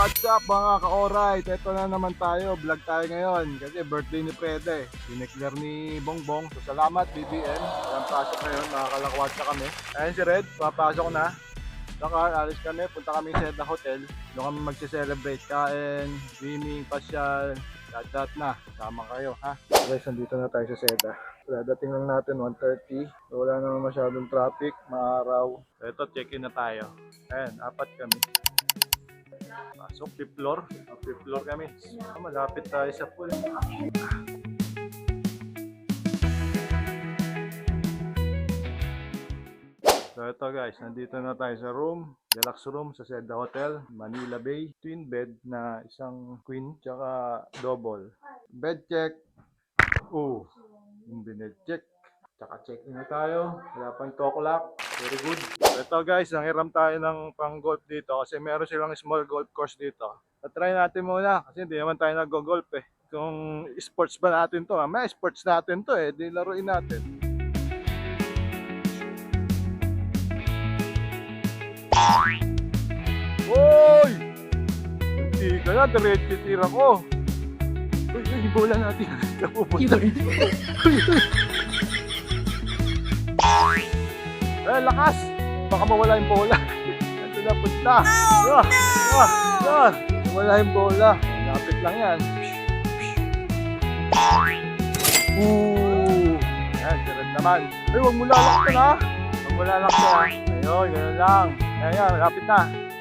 what's up mga ka-alright? Ito na naman tayo, vlog tayo ngayon kasi birthday ni Prede. Dineclare ni Bongbong. So salamat BBM. Walang pasok ngayon, nakakalakwatsa kami. Ayan si Red, papasok na. Saka alis kami, punta kami sa Edna Hotel. Doon kami magse-celebrate, kain, swimming, pasyal, lahat na. Sama kayo, ha? Guys, nandito na tayo sa Seda. Dadating lang natin 1.30. So, wala naman masyadong traffic, maaraw. Ito, check-in na tayo. Ayan, apat kami. Pasok, fifth floor. Fifth floor kami. Ah, malapit tayo sa pool. So ito guys, nandito na tayo sa room, deluxe room sa Seda Hotel, Manila Bay. Twin bed na isang queen, tsaka double. Bed check. Oh, yung bined check. Tsaka check in na tayo. Wala pang talk lock. Very good. Ito guys, nangiram tayo ng pang golf dito kasi meron silang small golf course dito. try natin muna kasi hindi naman tayo nag-golf eh. Kung sports ba natin to, may sports natin to eh, di laruin natin. Hoy! Hindi ka na, diretso tira ko. Uy, uy, bola natin. Napupunta. Eh, lakas! Baka mawala yung bola. Ito na punta. Ah, ah, ah. Wala yung bola. Lapit lang yan. Ooh! Ayan, sirad naman. Ay, huwag mo lalaktan ha. Huwag mo lalaktan. Ayun, ganun lang. Ayan, yan, lapit na.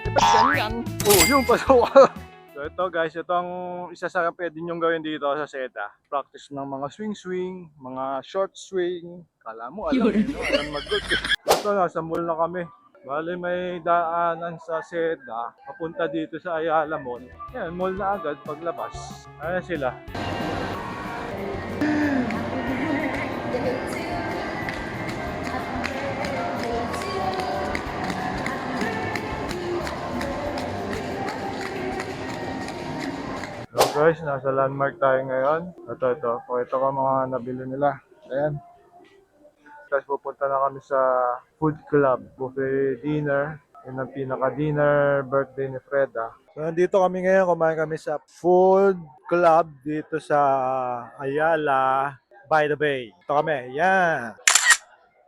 Ba't ganyan? Oh, yung pasok. So ito guys, ito ang isa sa pwede nyong gawin dito sa SETA. Practice ng mga swing-swing, mga short swing. Kala mo, alam, eh, no? alam mag-good. Ito, nasa mall na kami. Bale may daanan sa SETA, papunta dito sa Ayala Mall. Yan, mall na agad paglabas. Ayan sila. guys, nasa landmark tayo ngayon. Ito, ito. Pakita ko mga nabili nila. Ayan. Tapos pupunta na kami sa food club, buffet dinner. Yun ang pinaka-dinner birthday ni Freda. So nandito kami ngayon, kumain kami sa food club dito sa Ayala by the Bay. Ito kami, yan.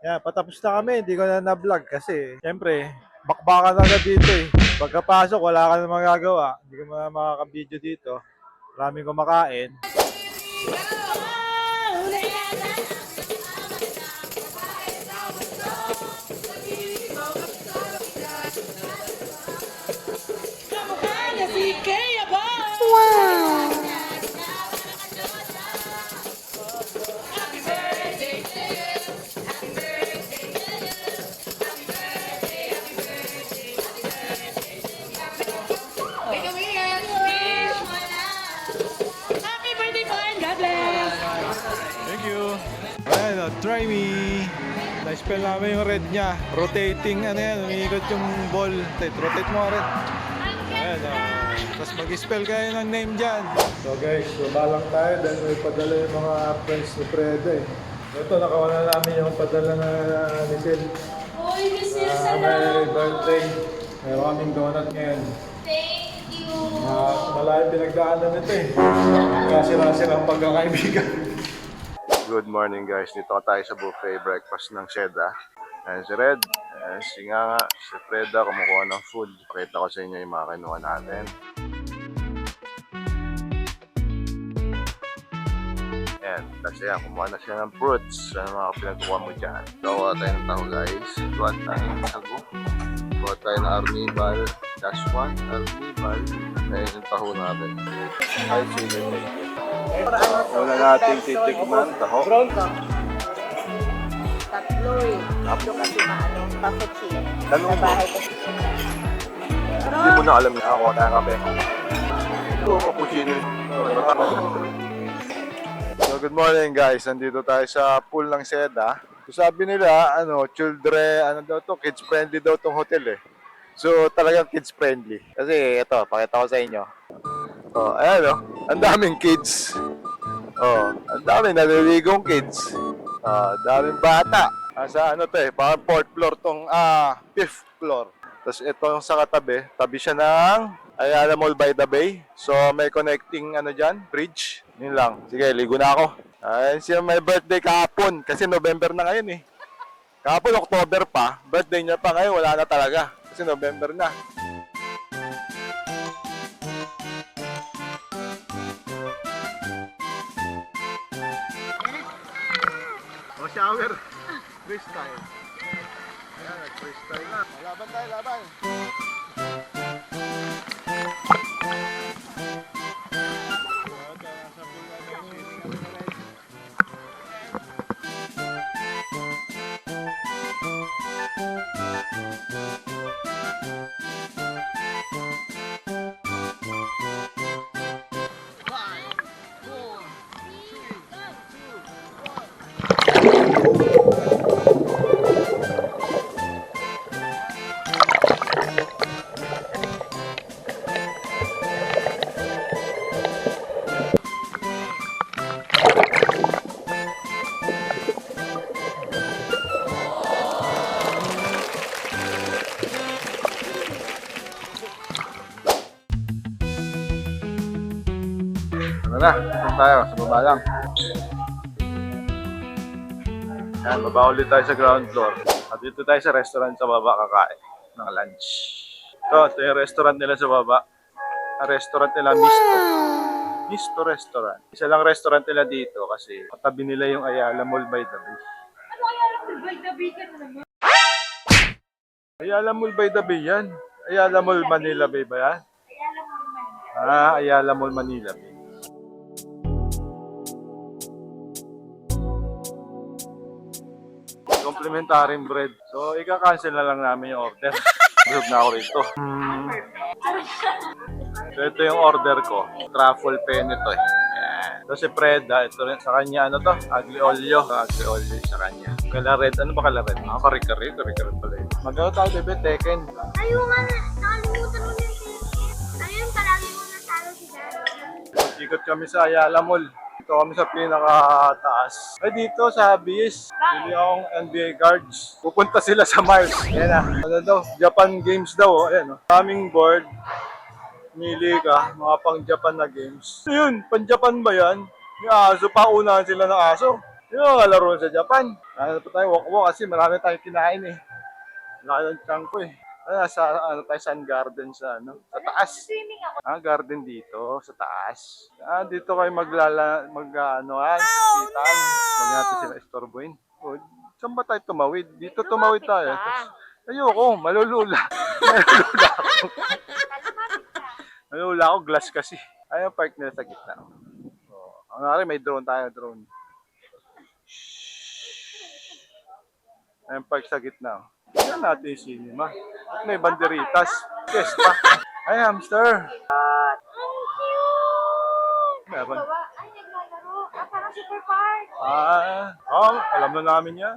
Yan, patapos na kami. Hindi ko na na-vlog kasi, syempre, bakbakan agad dito eh. Pagkapasok, wala ka na magagawa. Hindi ka na makaka-video dito. Maraming kumakain. Happy Na-spell namin yung red niya. Rotating, ano yan, umiikot yung ball. Rotate mo red. Ayan, oh. Tapos mag-spell kayo ng name dyan. So guys, sumalang tayo dahil may padala yung mga friends ni Freda eh. Ito, nakawana namin yung padala na ni Sil. Uy, Miss Uh, Ilsa may birthday. Meron kaming donut ngayon. Thank you! Uh, malayo pinagdaanan nito eh. Kaya sila-sila ang pagkakaibigan. Good morning guys. Dito tayo sa buffet breakfast ng Seda. Ayan si Red. Ayan si Nga Si Freda kumukuha ng food. Pakita ko sa inyo yung mga kinuha natin. Ayan. Kasi yan, kumuha na siya ng fruits. Ano mga pinagkuha mo dyan. Gawa tayo ng taho guys. Gawa tayo ng sago. Gawa tayo ng arnibal. Dash one, arnibal. Ayan yung taho natin. Ay, sige. Una natin titikman, taho. Tatlo eh. Tatlo kasi maano, papuchi. Tanong mo. Hindi mo na alam na ako na kape. Ito, cappuccino. So, good morning guys. Nandito tayo sa pool ng Seda. So, sabi nila, ano, children, ano daw to, kids friendly daw tong hotel eh. So, talagang kids friendly. Kasi, ito, pakita ko sa inyo. Oh, ayan oh. Ang daming kids. Oh, ang daming naliligong kids. Ah, daming bata. Nasa ano to eh, parang fourth floor tong ah, fifth floor. Tapos ito yung sa katabi, tabi siya ng Ayala Mall by the Bay. So may connecting ano dyan, bridge. Yun lang. Sige, ligo na ako. Ayun siya may birthday kahapon kasi November na ngayon eh. Kahapon October pa, birthday niya pa ngayon wala na talaga kasi November na. Shower. Freestyle. Ayan, nag-freestyle na. Laban tayo, laban. Ano na, doon tayo, sa baba Yan, baba ulit tayo sa ground floor. At dito tayo sa restaurant sa baba kakain ng lunch. Ito, ito yung restaurant nila sa baba. Ang restaurant nila, Misto. Misto Restaurant. Isa lang restaurant nila dito kasi katabi nila yung Ayala Mall by the Bay. Ano kaya lang by the bacon na naman? Ayala Mall by the Bay yan. Ayala Mall Manila Bay ba yan? Lang mo naman. Ah, Ayala Mall Manila Bay. Complimentary bread. So, ika-cancel na lang namin yung order. Busog na ako rito. So, ito yung order ko. Truffle penne to eh. Ito si Preda. Ito rin sa kanya, ano to? Agli olio. Agli olio sa kanya. Kala red. Ano ba kala red? Ah, kare-kare. Kare-kare pala yun. Magawa tayo, bebe. Tekken. Ayaw nga na, nakalimutan mo na si... Ayun, palagi mo na talo si Dad. Ikot kami sa Ayala Mall. Dito kami sa pinakataas. Ay dito sa Abyss. Bili akong NBA cards. Pupunta sila sa Mars. Ayan na. Ano daw? Japan games daw. Oh. Ayan oh. Kaming board. Mili ka. Mga pang Japan na games. Ayun. Pan Japan ba yan? Yung aso pa. Unahan sila ng aso. Yung laro sa Japan. Ano pa tayo? Walk-walk kasi marami tayong kinain eh. Laki ng chunk eh. Ano, sa ano tayo, Sun Garden sa ano? Sa taas. Ah, garden dito, sa taas. Ah, dito kayo maglala, mag, ano, ah, siksitan. Huwag natin sila istorbohin. O, saan ba tayo tumawid? Dito tumawid tayo. Ayoko, malulula. malulula ako. malulula ako, glass kasi. Ayaw, park nila sa gitna. So, ang nari, may drone tayo, drone. Ayun, park sa gitna. Tignan natin yung cinema. At may banderitas. Fiesta. Ay, hamster. Meron. Ay, naglalaro. Ah, parang super park. Ah, oh, alam na namin yan.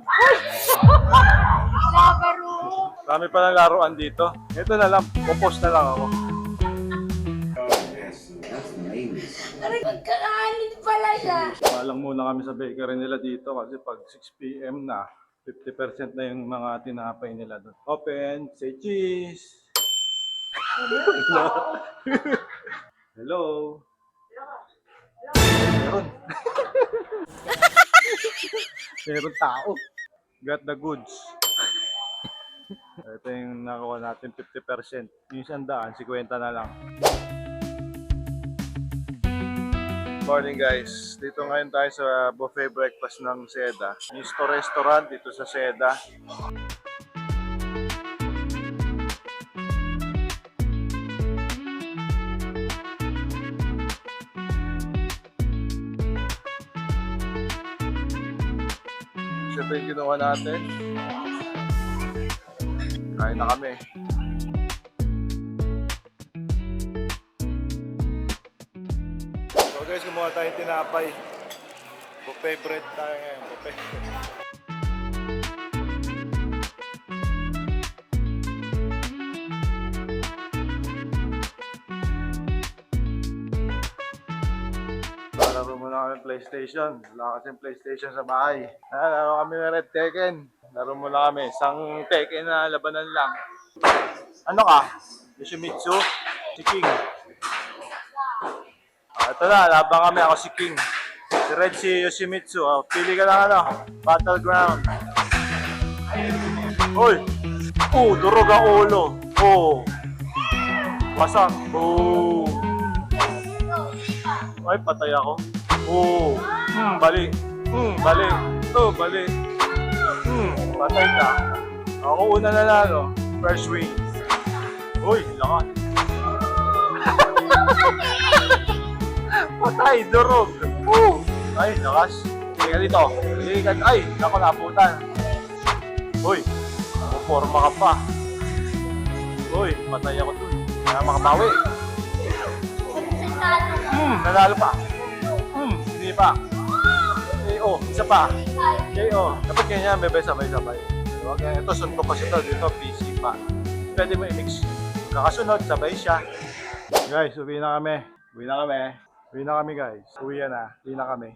Labaro. Marami pa ng laruan dito. Ito na lang, pupos na lang ako. Aray, magkakaanid pala siya. Malang muna kami sa bakery nila dito kasi pag 6pm na, 50% na yung mga tinapay nila doon. Open, say cheese! Hello! Meron. Meron tao. Got the goods. Ito yung nakuha natin 50%. Yung isang daan, 50 na lang. Morning guys. Dito ngayon tayo sa buffet breakfast ng Seda. Misto Restaurant dito sa Seda. Siyempre yung ginawa natin. Kain na kami. Guys, gumawa tayong tinapay. Buffet bread tayo ngayon. Buffet. Laro muna kami PlayStation. Wala kasi PlayStation sa bahay. Ah, laro kami ng Red Tekken. Laro muna kami. Isang Tekken na labanan lang. Ano ka? Yoshimitsu? Si King. Ah, ito na, laban kami. Ako si King. Si Red si Yoshimitsu. Oh, pili ka ng ano, battleground. Uy! Oh, durog ang ulo. Oh. Wasak. Oh. Ay, patay ako. Oh. Hmm, bali. Hmm, bali. Oh, bali. Hmm, patay ka. Ako una nanalo. First win. Uy, lakas. patay, durog. Oh. Ay, lakas. Sige ka dito. Ka. Ay, naku, naputan. Uy, puporma ka pa. Uy, patay ako dun. Kaya makabawi. Hmm, nanalo pa. Hmm, hindi pa. KO, isa pa. KO. Dapat ganyan, bebe, sabay-sabay. Okay, ito suntok kasi ito. Dito, PC pa. Pwede mo i-mix. Kakasunod, sabay siya. Guys, uwi na kami. Uwi na kami. Uwi na kami, guys. Uwi na. Uwi na kami.